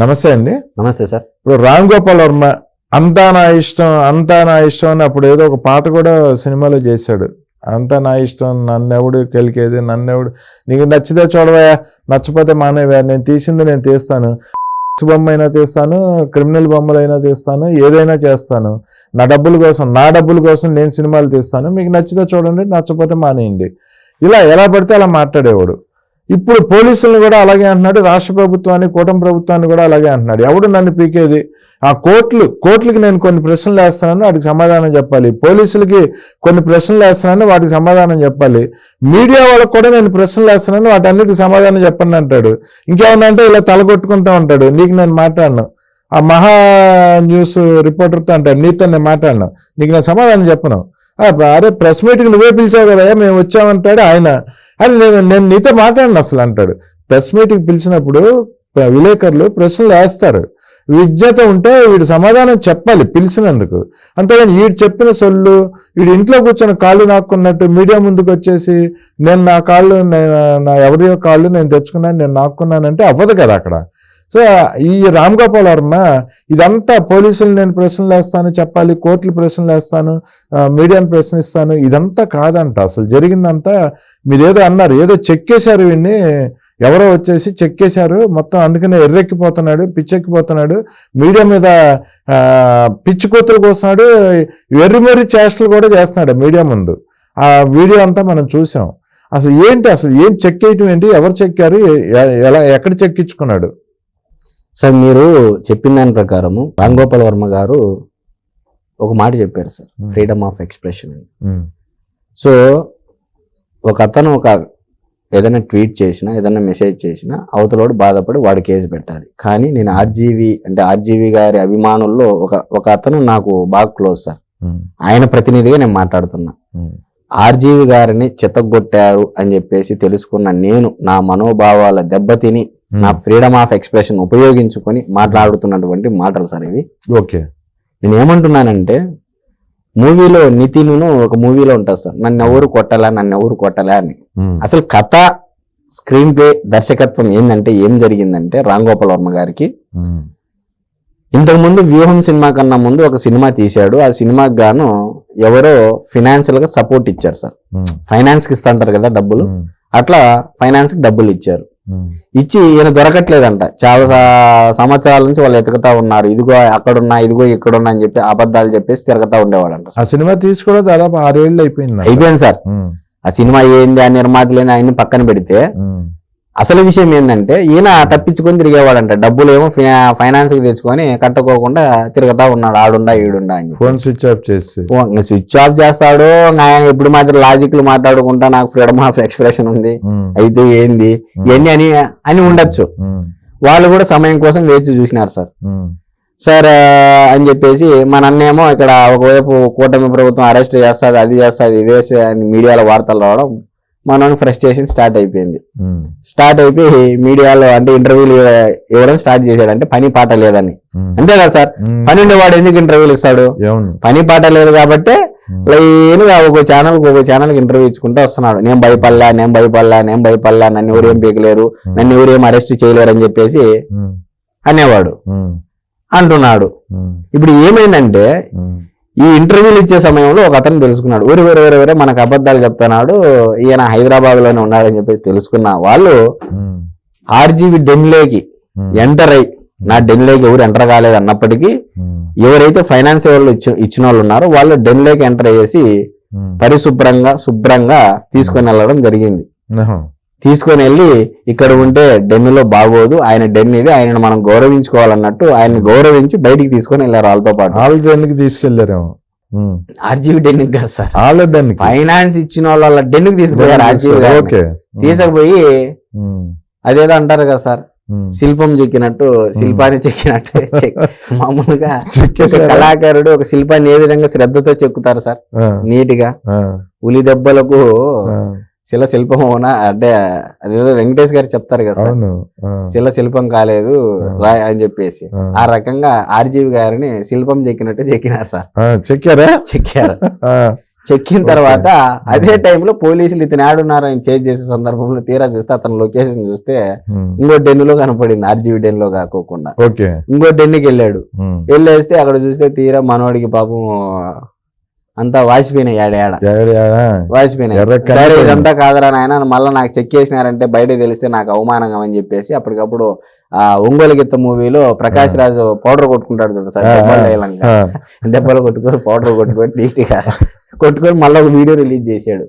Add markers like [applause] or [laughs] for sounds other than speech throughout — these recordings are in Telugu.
నమస్తే అండి. నమస్తే సార్. ఇప్పుడు రామ్ గోపాల్ వర్మ అంతా నా ఇష్టం అంతా నా ఇష్టం అని అప్పుడు ఏదో ఒక పాట కూడా సినిమాలో చేశాడు. అంతా నా ఇష్టం నన్నెవడు కెలికేది నన్నెవడు నీకు నచ్చితే చూడవయ్యా నచ్చపోతే మానేవా నేను తీసింది నేను తీస్తాను. బొమ్మ అయినా తీస్తాను క్రిమినల్ బొమ్మలైనా తీస్తాను ఏదైనా చేస్తాను. నా డబ్బుల కోసం నా డబ్బుల కోసం నేను సినిమాలు తీస్తాను. మీకు నచ్చితే చూడండి నచ్చపోతే మానేయండి. ఇలా ఎలా పడితే అలా మాట్లాడేవాడు. ఇప్పుడు పోలీసులను కూడా అలాగే అంటున్నాడు రాష్ట్ర ప్రభుత్వాన్ని కూటమి ప్రభుత్వాన్ని కూడా అలాగే అంటున్నాడు. ఎవడు నన్ను పీకేది? ఆ కోర్టులు కోర్టులకి నేను కొన్ని ప్రశ్నలు వేస్తున్నాను వాటికి సమాధానం చెప్పాలి. పోలీసులకి కొన్ని ప్రశ్నలు వేస్తున్నాను వాటికి సమాధానం చెప్పాలి. మీడియా వాళ్ళకి కూడా నేను ప్రశ్నలు వేస్తున్నాను వాటన్నిటికి సమాధానం చెప్పండి అంటాడు. ఇంకేమన్నా అంటే ఇలా తలగొట్టుకుంటా ఉంటాడు. నీకు నేను మాట్లాడను. ఆ మహా న్యూస్ రిపోర్టర్తో అంటాడు నీతో నేను మాట్లాడను. నీకు నేను సమాధానం చెప్పను. అరే ప్రెస్ మీట్కి నువ్వే పిలిచావు కదా మేము వచ్చామంటాడు ఆయన. అని నేను నేను నీతో మాట్లాడను అసలు అంటాడు. ప్రెస్ మీటింగ్ పిలిచినప్పుడు విలేకరులు ప్రశ్నలు వేస్తారు. విజ్ఞత ఉంటే వీడు సమాధానం చెప్పాలి పిలిచినందుకు. అంతేగాని వీడు చెప్పిన సొల్లు వీడు ఇంట్లో కూర్చొని కాళ్ళు నాక్కున్నట్టు మీడియా ముందుకు వచ్చేసి నేను నా కాళ్ళు నా ఎవరియో కాళ్ళు నేను తెచ్చుకున్నాను నేను నాక్కున్నానంటే అవ్వదు కదా అక్కడ. సో ఈ రామ్ గోపాల్ వర్మ ఇదంతా పోలీసులు నేను ప్రశ్నలు వేస్తాను చెప్పాలి కోర్టులు ప్రశ్నలు వేస్తాను మీడియాను ప్రశ్నిస్తాను ఇదంతా కాదంట. అసలు జరిగిందంతా మీరు ఏదో అన్నారు ఏదో చెక్కేశారు వీడిని ఎవరో వచ్చేసి చెక్కేశారు మొత్తం అందుకనే ఎర్రెక్కిపోతున్నాడు పిచ్చెక్కిపోతున్నాడు మీడియా మీద పిచ్చి కూతురు కోస్తున్నాడు ఎర్రిమెర్రి చేష్టలు కూడా చేస్తున్నాడు మీడియా ముందు. ఆ వీడియో అంతా మనం చూసాం. అసలు ఏంటి అసలు ఏం చెక్ చేయటం ఏంటి ఎవరు చెక్కారు ఎ- ఎలా ఎక్కడ చెక్కించుకున్నాడు? సార్ మీరు చెప్పిన దాని ప్రకారము రామ్ గోపాల్ వర్మ గారు ఒక మాట చెప్పారు సార్ ఫ్రీడమ్ ఆఫ్ ఎక్స్ప్రెషన్ అని. సో ఒక అతను ఒక ఏదైనా ట్వీట్ చేసినా ఏదైనా మెసేజ్ చేసినా అవతలోడు బాధపడి వాడు కేసు పెట్టాలి. కానీ నేను ఆర్జీవి అంటే ఆర్జీవి గారి అభిమానుల్లో ఒక ఒక అతను నాకు బాగా క్లోజ్ సార్. ఆయన ప్రతినిధిగా నేను మాట్లాడుతున్నా. ఆర్జీవి గారిని చితగొట్టారు అని చెప్పేసి తెలుసుకున్న నేను నా మనోభావాల దెబ్బతిని నా ఫ్రీడమ్ ఆఫ్ ఎక్స్ప్రెషన్ ఉపయోగించుకొని మాట్లాడుతున్నటువంటి మాటలు సార్ ఇవి. ఓకే. నేను ఏమంటున్నానంటే మూవీలో నితిను ఒక మూవీలో ఉంటుంది సార్. నన్ను ఎవరు కొట్టాలా నన్ను ఎవరు కొట్టాలా అని. ఉమ్, అసలు కథ స్క్రీన్ ప్లే దర్శకత్వం ఏంటంటే ఏం జరిగిందంటే రామ్ గోపాల్ వర్మ గారికి. ఉమ్, ఇంతకు ముందు వ్యూహం సినిమా కన్నా ముందు ఒక సినిమా తీశాడు. ఆ సినిమాకి గాను ఎవరో ఫినాన్షియల్గా సపోర్ట్ ఇచ్చారు సార్. ఫైనాన్స్కి ఇస్తుంటారు కదా డబ్బులు. అట్లా ఫైనాన్స్కి డబ్బులు ఇచ్చారు. ఇచ్చి ఈయన దొరకట్లేదంట. చాలా సంవత్సరాల నుంచి వాళ్ళు ఎతుకుతా ఉన్నారు. ఇదిగో అక్కడున్నా ఇదిగో ఇక్కడున్నా అని చెప్పి అబద్ధాలు చెప్పేసి తిరగతా ఉండేవాడంట ఆ సినిమా తీసి కూడా దాదాపు ఆరేళ్ళు అయిపోయింది. అయిపోయింది సార్. ఆ సినిమా ఏంది ఆ నిర్మాతలు ఏంది ఆయన్ని పక్కన పెడితే అసలు విషయం ఏంటంటే ఈయన తప్పించుకొని తిరిగేవాడంట. డబ్బులు ఏమో ఫైనాన్స్కి తెచ్చుకొని కట్టుకోకుండా తిరుగుతా ఉన్నాడు. ఆడుండా ఈడుండా అని. ఫోన్ స్విచ్ ఆఫ్ చేసి. స్విచ్ ఆఫ్ చేస్తాడు. ఆయన ఎప్పుడు మాత్రం లాజిక్లు మాట్లాడుకుంటా నాకు ఫ్రీడమ్ ఆఫ్ ఎక్స్ప్రెషన్ ఉంది. అయితే ఏంది? ఇవన్నీ అని అని ఉండొచ్చు. వాళ్ళు కూడా సమయం కోసం వేచి చూసినారు సార్. సార్ అని చెప్పేసి మన అన్నేమో ఇక్కడ ఒకవైపు కూటమి ప్రభుత్వం అరెస్ట్ చేస్తుంది అది చేస్తుంది ఇదే అని మీడియాలో వార్తలు రావడం మన ఫ్రస్ట్రేషన్ స్టార్ట్ అయిపోయింది. స్టార్ట్ అయిపోయి మీడియాలో అంటే ఇంటర్వ్యూలు ఇవ్వడం స్టార్ట్ చేశాడు అంటే పని పాట లేదని. అంతే కదా సార్? పని ఉండేవాడు ఎందుకు ఇంటర్వ్యూలు ఇస్తాడు? పని పాట లేదు కాబట్టి లైన్గా ఒక ఛానల్ ఒక ఛానల్ ఇంటర్వ్యూ ఇచ్చుకుంటూ వస్తున్నాడు. నేను భయపడలా నేను భయపడలా నేను భయపడలా నన్ను ఎవరేం పీకలేరు నన్ను ఎవరేం అరెస్ట్ చేయలేరు అని చెప్పేసి అనేవాడు. అంటున్నాడు. ఇప్పుడు ఏమైందంటే ఈ ఇంటర్వ్యూలు ఇచ్చే సమయంలో ఒక అతను తెలుసుకున్నాడు. ఊరి వేరే వేరే వేరే మనకు అబద్ధాలు చెప్తున్నాడు. ఈయన హైదరాబాద్లోనే ఉన్నాడని చెప్పి తెలుసుకున్న వాళ్ళు ఉమ్, ఆర్జీబీ డెన్లోకి ఎంటర్ అయ్యి నా డెన్లోకి ఎవరు ఎంటర్ కాలేదు అన్నప్పటికీ ఎవరైతే ఫైనాన్స్ వాళ్ళు ఇచ్చి ఇచ్చిన వాళ్ళు ఉన్నారో వాళ్ళు డెన్లోకి ఎంటర్ అయ్యేసి ఉమ్, పరిశుభ్రంగా శుభ్రంగా తీసుకొని వెళ్ళడం జరిగింది. తీసుకొని వెళ్ళి ఇక్కడ ఉంటే డెన్నులో బాగోదు. ఆయన డెన్ ఇది ఆయనను మనం గౌరవించుకోవాలన్నట్టు ఆయన్ని గౌరవించి బయటికి తీసుకొని వెళ్ళారు వాళ్ళతో పాటు. వాళ్ళ డెన్కి తీసుకెళ్ళారేమో. ఉమ్, ఆర్జీబీ డెన్ కాదు సార్. వాళ్ళ డెన్కి ఫైనాన్స్ ఇచ్చిన వాళ్ళ డెన్నుకి తీసుకుపోయారు ఆర్జీబీ గారిని. ఓకే. తీసుకుపోయి అదేదో అంటారు కదా సార్. శిల్పం చెక్కినట్టు శిల్పాన్ని చెక్కినట్టు చెక్- మామూలుగా? [laughs] కళాకారుడు ఒక శిల్పాన్ని ఏ విధంగా శ్రద్ధతో చెక్కుతారు సార్? నీట్గా ఉలి దెబ్బలకు శిల శిల్పం అవునా? అంటే అదేదో వెంకటేష్ గారు చెప్తారు కదా సార్. శిల శిల్పం కాలేదు రా అని చెప్పేసి. ఆ. రకంగా ఆర్జీవి గారిని శిల్పం చెక్కినట్టు చెక్కినారు సార్. చెక్కారా? చెక్కారు. చెక్కిన తర్వాత అదే టైంలో పోలీసులు ఇతను ఆడున్నారు ఆయన చేజ్ చేసే సందర్భంలో తీరా చూస్తే అతని లొకేషన్ చూస్తే. ఇంకో డెన్నులో కనపడింది ఆర్జీవి డెన్లో కాకోకుండా. ఇంకో డెన్నుకి వెళ్ళాడు. వెళ్ళేస్తే అక్కడ చూస్తే తీరా మనవాడికి పాపం అంతా వాసిపోయినాయి ఏడ ఏడ ఏడ- ఏడ. వాసిపోయినాయి. సరే. ఇదంతా కాదరా నాయన మళ్ళీ నాకు చెక్ చేసినారంటే బయట తెలిస్తే నాకు అవమానంగా అని చెప్పేసి అప్పటికప్పుడు ఆ ఒంగోలు గిత్త మూవీలో ప్రకాష్ రాజు పౌడర్ కొట్టుకుంటాడు చూడు సార్ దెబ్బలు కొట్టుకొని పౌడర్ కొట్టుకొని నీట్గా [laughs] కొట్టుకొని మళ్ళీ ఒక వీడియో రిలీజ్ చేశాడు.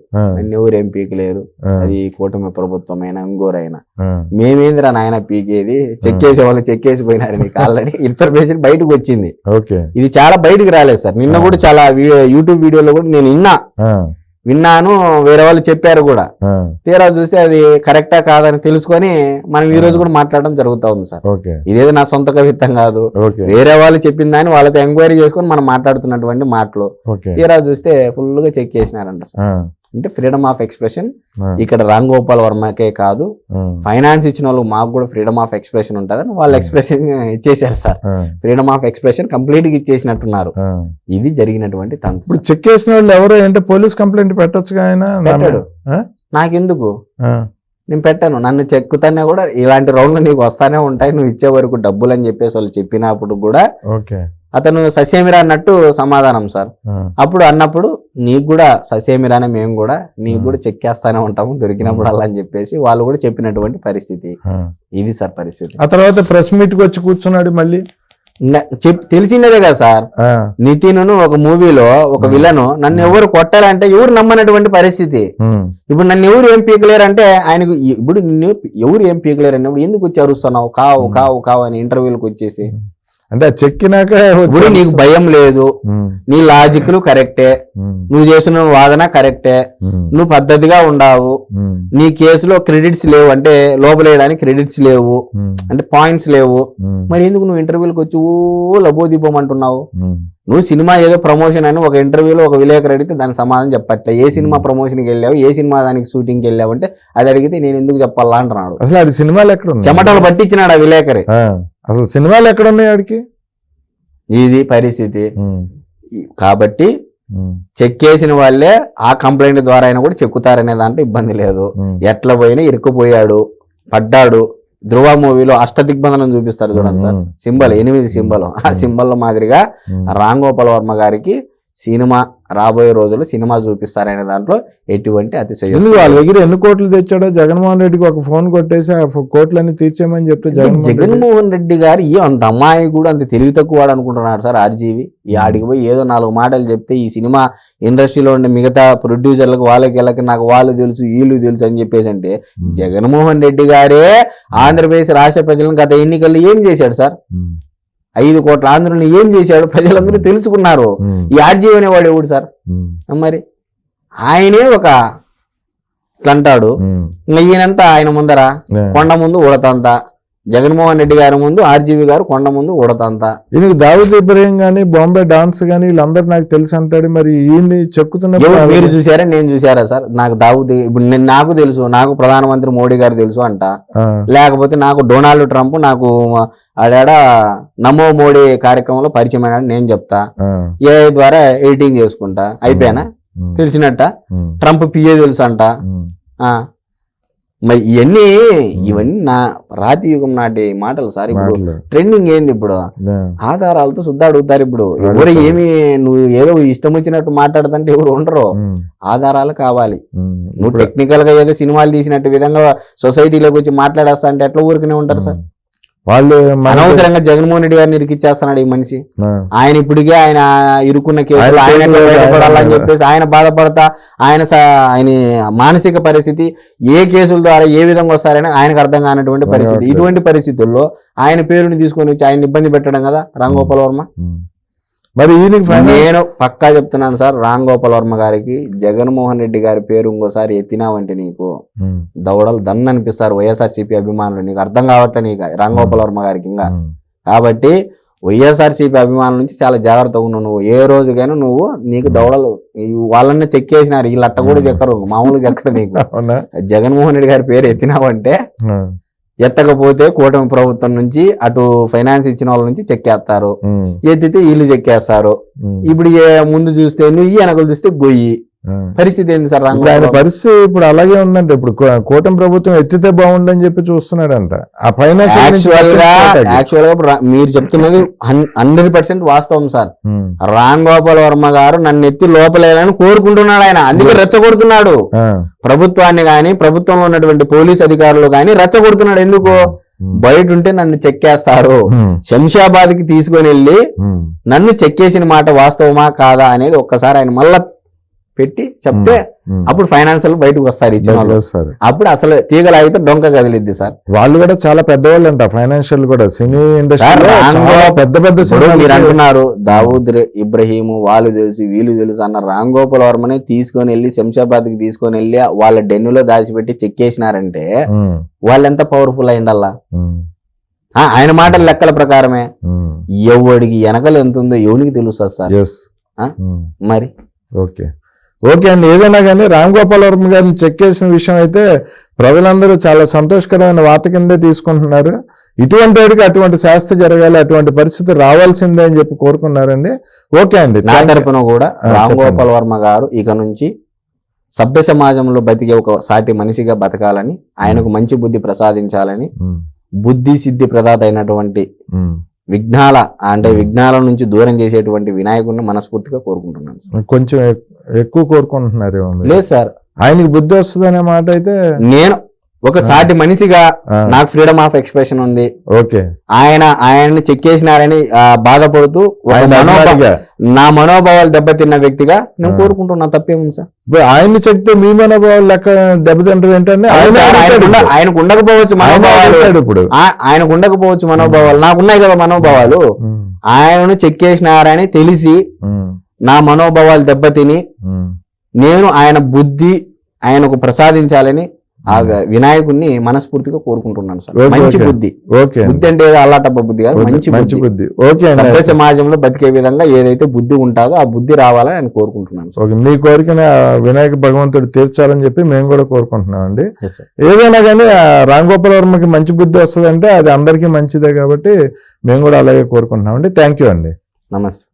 ఎవరు ఏం పీకలేరు అది కూటమి ప్రభుత్వమైనా ఇంకోరైనా ఆ. మేమేందిరా నాయన పీకేది? చెక్ చేసే వాళ్ళు చెక్ చేసి పోయినారు మీకు ఆల్రెడీ ఇన్ఫర్మేషన్ బయటకు వచ్చింది. ఇది చాలా బయటకు రాలేదు సార్. నిన్న కూడా చాలా యూట్యూబ్ వీడియోలో కూడా నేను విన్నా. విన్నాను వేరే వాళ్ళు చెప్పారు కూడా. తీరా చూస్తే అది కరెక్టా కాదని తెలుసుకొని మనం ఈ రోజు కూడా మాట్లాడడం జరుగుతా ఉంది సార్. ఇదేదో నా సొంత కవిత్వం కాదు. వేరే వాళ్ళు చెప్పిన దాన్ని వాళ్ళతో ఎంక్వైరీ చేసుకొని మనం మాట్లాడుతున్నటువంటి మాటలు. తీరా చూస్తే ఫుల్గా చెక్ చేసినారంట సార్. అంటే ఫ్రీడమ్ ఆఫ్ ఎక్స్ప్రెషన్ ఇక్కడ రామ్ గోపాల్ వర్మకే కాదు. ఫైనాన్స్ ఇచ్చిన వాళ్ళు మాకు కూడా ఫ్రీడమ్ ఆఫ్ ఎక్స్ప్రెషన్ ఉంటుందని వాళ్ళు ఎక్స్ప్రెషన్ ఇచ్చేసారు సార్. ఫ్రీడమ్ ఆఫ్ ఎక్స్ప్రెషన్ కంప్లీట్గా ఇచ్చేసినట్టున్నారు. ఇది జరిగినటువంటి తంత్రం ఇప్పుడు చెక్ చేసిన వాళ్ళు ఎవరు? అంటే పోలీస్ కంప్లైంట్ మీద? పెట్టాడు? నాకెందుకు? నేను పెట్టాను. నన్ను చెక్కుతానే కూడా ఇలాంటి రౌండ్లు నీకు వస్తానే ఉంటాయి. నువ్వు ఇచ్చే వరకు డబ్బులు అని చెప్పేసి వాళ్ళు చెప్పినప్పుడు కూడా ఓకే. అతను ససేమిరా అన్నట్టు సమాధానం సార్. అప్పుడు అన్నప్పుడు నీకు కూడా ససేమిరానే మేము కూడా నీకు కూడా చెక్కేస్తానే ఉంటాము దొరికినప్పుడు అలా అని చెప్పేసి వాళ్ళు కూడా చెప్పినటువంటి పరిస్థితి. ఇది సార్ పరిస్థితి. ఆ తర్వాత ప్రెస్ మీట్కి వచ్చి కూర్చున్నాడు మళ్ళీ? తెలిసిందే కదా సార్. నితిన్ ఒక మూవీలో ఒక విలను నన్ను ఎవరు కొట్టారంటే ఎవరు నమ్మనటువంటి పరిస్థితి. ఇప్పుడు నన్ను ఎవరు ఏం పీకలేరు అంటే ఆయనకు ఇప్పుడు నిన్ను ఎవరు ఏం పీకలేరు అన్నప్పుడు ఎందుకు వచ్చి అరుస్తున్నావు? కావు కావు కావు అని ఇంటర్వ్యూలకు వచ్చేసి. అంటే చెక్కినాక ఇప్పుడు నీకు భయం లేదు. నీ లాజిక్లు కరెక్టే నువ్వు చేసిన వాదన కరెక్టే నువ్వు పద్ధతిగా ఉండవు. నీ కేసులో క్రెడిట్స్ లేవు. అంటే లోపలేయడానికి క్రెడిట్స్ లేవు. అంటే పాయింట్స్ లేవు. మరి ఎందుకు నువ్వు ఇంటర్వ్యూలకు వచ్చి ఓ లబోదీపం అంటున్నావు నువ్వు సినిమా ఏదో ప్రమోషన్ అని ఒక ఇంటర్వ్యూలో ఒక విలేకరు అడిగితే దానికి సమాధానం చెప్పట్లే. ఏ సినిమా ప్రమోషన్కి వెళ్ళావు? ఏ సినిమా దానికి షూటింగ్కి వెళ్ళావు? అంటే అది అడిగితే నేను ఎందుకు చెప్పాలా అంటున్నాడు. అసలు ఆడి సినిమాలు ఎక్కడ చెమటలు పట్టించినాడు ఆ విలేకరి. అసలు సినిమాలు ఎక్కడ ఉన్నాయి ఆడికి? ఇది పరిస్థితి. కాబట్టి చెక్ చేసిన వాళ్ళే ఆ కంప్లైంట్ ద్వారా అయినా కూడా చెక్కుతారనే దాంట్లో ఇబ్బంది లేదు. ఎట్లా పోయినా ఇరుక్కుపోయాడు పడ్డాడు. ధృవ మూవీలో అష్ట దిగ్బంధనం చూపిస్తారు చూడండి సార్. సింబల్ ఎనిమిది సింబల్. ఆ సింబల్ మాదిరిగా ఉమ్, రామ్ గోపాల్ వర్మ గారికి సినిమా రాబోయే రోజుల్లో సినిమా చూపిస్తారనే దాంట్లో ఎటువంటి అతిశయం ఎందుకు వాళ్ళ దగ్గర ఎన్ని కోట్లు తెచ్చాడో జగన్మోహన్ రెడ్డికి ఒక ఫోన్ కొట్టేసి ఆ కోట్లన్నీ తీర్చేయమని చెప్తే జగన్మోహన్ రెడ్డి గారు ఏ అంత అమ్మాయి కూడా అంత తెలివి తక్కువ వాడు అనుకుంటున్నాడు సార్ ఆర్జీవి. ఈ ఆడికి పోయి ఏదో నాలుగు మాటలు చెప్తే ఈ సినిమా ఇండస్ట్రీలో ఉండే మిగతా ప్రొడ్యూసర్లకు వాళ్ళకి వీళ్ళకి నాకు వాళ్ళు తెలుసు వీళ్ళు తెలుసు అని చెప్పేసి అంటే జగన్మోహన్ రెడ్డి గారే ఆంధ్రప్రదేశ్ రాష్ట్ర ప్రజలను గత ఎన్నికల్లో ఏం చేశాడు సార్? ఐదు కోట్ల ఆంధ్రులను ఏం చేశాడు? ప్రజలందరూ తెలుసుకున్నారు. ఈ ఆర్జీవి అనేవాడు ఎవడు సార్? మరి ఆయనే ఒక ఇట్లా అంటాడు ఈయనంతా ఆయన ముందర. కొండ ముందు ఉడతంత జగన్మోహన్ రెడ్డి గారి ముందు ఆర్జీవి గారు కొండ ముందు ఉడతంత. ఈయనకి దావుద్ ఇబ్రహీం గానీ బాంబే డాన్స్ గానీ వీళ్ళందరూ నాకు తెలుసు అంటాడు. మరి ఈయన్ని ఎవరు చెక్కుతున్నప్పుడు మీరు చూసారా నేను చూసారా సార్? నాకు దావుద్ ఇప్పుడు నేను నాకు తెలుసు నాకు ప్రధానమంత్రి మోడీ గారు తెలుసు అంట. లేకపోతే నాకు డొనాల్డ్ ట్రంప్ నాకు ఆడాడ నమో మోడీ కార్యక్రమంలో పరిచయం నేను చెప్తా. ఏ ద్వారా ఎడిటింగ్ చేసుకుంటా. అయిపోయానా? తెలిసినట్ట? ట్రంప్ పిఏ తెలుసు అంట. మరి ఇవన్నీ ఇవన్నీ నా రాతి యుగం నాటి మాటలు సార్. ఇప్పుడు. ట్రెండింగ్ ఏంది ఇప్పుడు? ఆధారాలతో శుద్ధ అడుగుతారు ఇప్పుడు. ఎవరు. ఏమి నువ్వు ఏదో ఇష్టం వచ్చినట్టు మాట్లాడుతుంటే ఎవరు ఉండరు. ఆధారాలు కావాలి. నువ్వు టెక్నికల్గా ఏదో సినిమాలు తీసినట్టు విధంగా సొసైటీలోకి వచ్చి మాట్లాడేస్తా అంటే ఎట్లా ఊరికనే ఉంటారు సార్? వాళ్ళు అనవసరంగా జగన్మోహన్ రెడ్డి గారిని ఇరికిచ్చేస్తున్నాడు ఈ మనిషి. ఆయన ఇప్పటికే ఆయన ఇరుక్కున్న కేసులు ఆయన బయటపడాలని చెప్పేసి ఆయన బాధపడతా ఆయన ఆయన మానసిక పరిస్థితి ఏ కేసుల ద్వారా ఏ విధంగా వస్తారని ఆయనకు అర్థం కానటువంటి పరిస్థితి. ఇటువంటి పరిస్థితుల్లో ఆయన పేరుని తీసుకొని వచ్చి ఆయన ఇబ్బంది పెట్టడం కదా రామ్ గోపాల్ వర్మ. మరి ఈయనకి నేను పక్కా చెప్తున్నాను సార్ రామ్ గోపాల్ వర్మ గారికి జగన్మోహన్ రెడ్డి గారి పేరు ఇంకోసారి ఎత్తినావంటే నీకు ఉమ్, దవడలు దన్ను అనిపిస్తారు వైఎస్ఆర్సీపీ అభిమానులు. నీకు అర్థం కావట్లే నీకు రామ్ గోపాల్ వర్మ గారికి ఇంకా. కాబట్టి వైఎస్ఆర్సీపీ అభిమానుల నుంచి చాలా జాగ్రత్తగా ఉన్నావు నువ్వు. ఏ రోజుకైనా నువ్వు నీకు దవడలు ఈ వాళ్ళని చెక్కేసినారు వీళ్ళు అట్ట కూడా చెక్కరు మామూలు చెక్కరు నీకు. జగన్మోహన్ రెడ్డి గారి పేరు ఎత్తినావంటే ఎత్తకపోతే కూటమి ప్రభుత్వం నుంచి అటు ఫైనాన్స్ ఇచ్చిన వాళ్ళ నుంచి చెక్కేస్తారు. ఎత్తితే వీళ్ళు చెక్కేస్తారు. ఇప్పుడు ముందు చూస్తే నువ్వు వెనకలు చూస్తే గొయ్యి. పరిస్థితి ఏంది సార్ ఆయన? పరిస్థితి ఇప్పుడు అలాగే ఉందంటే. ఇప్పుడు కూటమి ప్రభుత్వం ఎత్తితే బాగుండని చెప్పి చూస్తున్నాడంట. ఆ రా- మీరు చెప్తున్నది హండ్రెడ్ పర్సెంట్ వాస్తవం సార్. రామ్ గోపాల్ వర్మ గారు నన్ను ఎత్తి లోపలేయాలని కోరుకుంటున్నాడు ఆయన. అందుకే. రెచ్చగొడుతున్నాడు. ప్రభుత్వాన్ని గాని ప్రభుత్వంలో ఉన్నటువంటి పోలీస్ అధికారులు గాని రెచ్చగొడుతున్నాడు. ఎందుకు? బయట ఉంటే నన్ను చెక్కేస్తారు. శంషాబాద్కి తీసుకొని వెళ్ళి నన్ను చెక్కేసిన మాట వాస్తవమా కాదా అనేది ఒక్కసారి ఆయన మళ్ళా పెట్టి చెప్తే అప్పుడు ఫైనాన్షియల్ బయటకు వస్తారు ఇచ్చిన వాళ్ళు అప్పుడు అసలు తీగలాగితే డొంక కదిలిద్ది సార్. వాళ్ళు కూడా చాలా పెద్దవాళ్ళు అంట ఫైనాన్షియల్ కూడా. సినీ రాంగో- పెద్ద మీరు అంటున్నారు దావూద్ ఇబ్రహీం వాళ్ళు తెలుసు వీళ్ళు తెలుసు అన్న రామ్ గోపాల్ వర్మని తీసుకొని వెళ్ళి శంషాబాద్కి తీసుకొని వెళ్ళి వాళ్ళ డెన్నులో దాచిపెట్టి చెక్కేసినారంటే వాళ్ళెంత పవర్ఫుల్ అయిండల్లా? ఆయన మాటల లెక్కల ప్రకారమే. ఎవడికి వెనకలు ఎంత ఉందో ఎవరికి తెలుస్తుంది సార్? మరి? ఓకే ఓకే అండి ఏదైనా కానీ రామ్ గోపాల్ వర్మ గారిని చెక్ చేసిన విషయం అయితే ప్రజలందరూ చాలా సంతోషకరమైన వాత కిందే తీసుకుంటున్నారు ఇటువంటి వాడికి అటువంటి శాస్త్ర జరగాలి అటువంటి పరిస్థితి రావాల్సిందే అని చెప్పి కోరుకున్నారండి ఓకే అండి నా. తరపున కూడా రామ్. గోపాల్ వర్మ గారు ఇక నుంచి సభ్య సమాజంలో బతికే ఒక సాటి మనిషిగా బతకాలని ఆయనకు మంచి బుద్ధి ప్రసాదించాలని బుద్ధి సిద్ధి ప్రదాత అయినటువంటి. విఘ్నాల అంటే విఘ్నాల నుంచి దూరం చేసేటువంటి వినాయకుడిని మనస్ఫూర్తిగా కోరుకుంటున్నాను సార్. కొంచెం ఎక్- ఎక్కువ కోరుకుంటున్నారేమో మీరు. లేదు సార్ ఆయనకి బుద్ధి వస్తుంది అనే మాట అయితే నేను ఒక సాటి మనిషిగా నాకు ఫ్రీడమ్ ఆఫ్ ఎక్స్ప్రెషన్ ఉంది. ఓకే. ఆయన ఆయన్ని చెక్కేసినారని ఆ, బాధపడుతూ. నా మనోభావాలు దెబ్బతిన్న వ్యక్తిగా నేను. కోరుకుంటున్నా తప్పేముంది సార్. ఆయన్ని చెప్తే మీ మనోభావాలు లెక్క దెబ్బతింటారు ఏంటంటే ఆయనకు ఉండ- ఆయనకు ఉండకపోవచ్చు మనోభావాలు. ఇప్పుడు. ఆయనకు ఉండకపోవచ్చు మనోభావాలు. నాకు ఉన్నాయి కదా మనోభావాలు. ఆయనను చెక్కేసినారని తెలిసి ఉమ్, నా మనోభావాలు దెబ్బతిని. నేను ఆయన బుద్ధి ఆయనకు ప్రసాదించాలని ఆ వినాయకుడిని మనస్ఫూర్తిగా కోరుకుంటున్నాను సార్. మంచి. బుద్ధి. బుద్ధి అంటే అల్లాటప్ప బుద్ధి కాదు మంచి మంచి బుద్ధి. ఓకే సభ్య సమాజంలో బతికే విధంగా ఏదైతే బుద్ధి ఉంటుందో ఆ బుద్ధి రావాలని నేను కోరుకుంటున్నాను సార్. ఓకే మీ కోరికని వినాయక భగవంతుడు తీర్చాలని చెప్పి మేము కూడా కోరుకుంటున్నాం అండి. ఏదైనా కానీ ఆ రామ్ గోపాల్ వర్మకి మంచి బుద్ధి వస్తుందంటే అది అందరికీ మంచిదే కాబట్టి మేము కూడా అలాగే కోరుకుంటున్నాం అండి. థ్యాంక్ యూ అండి. నమస్తే